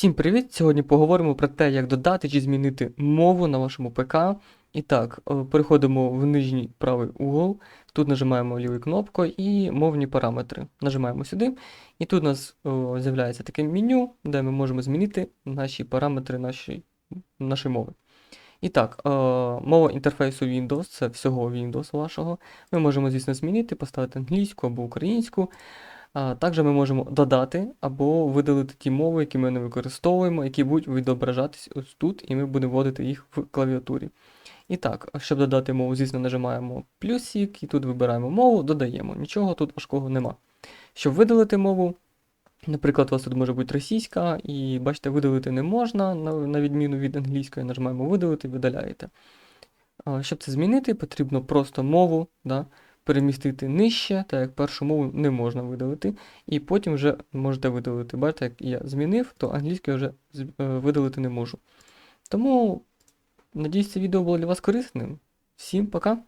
Всім привіт! Сьогодні поговоримо про те, як додати чи змінити мову на вашому ПК. І так, е, переходимо в нижній правий угол. Тут нажимаємо лівою кнопкою і мовні параметри. Нажимаємо сюди, і тут у нас з'являється таке меню, де ми можемо змінити наші параметри нашої, нашої мови. І так, е, мова інтерфейсу Windows це всього Windows вашого. Ми можемо, звісно, змінити, поставити англійську або українську. Також ми можемо додати або видалити ті мови, які ми не використовуємо, які будуть відображатись ось тут, і ми будемо вводити їх в клавіатурі. І так, щоб додати мову, звісно, нажимаємо плюсик, і тут вибираємо мову, додаємо. Нічого тут важкого нема. Щоб видалити мову, наприклад, у вас тут може бути російська, і бачите, видалити не можна, на, на відміну від англійської, нажимаємо видалити, видаляєте. Щоб це змінити, потрібно просто мову. Да, перемістити нижче, так як першу мову не можна видалити, і потім вже можете видалити. Бачите, як я змінив, то англійську вже е, видалити не можу. Тому, надіюсь, це відео було для вас корисним. Всім пока!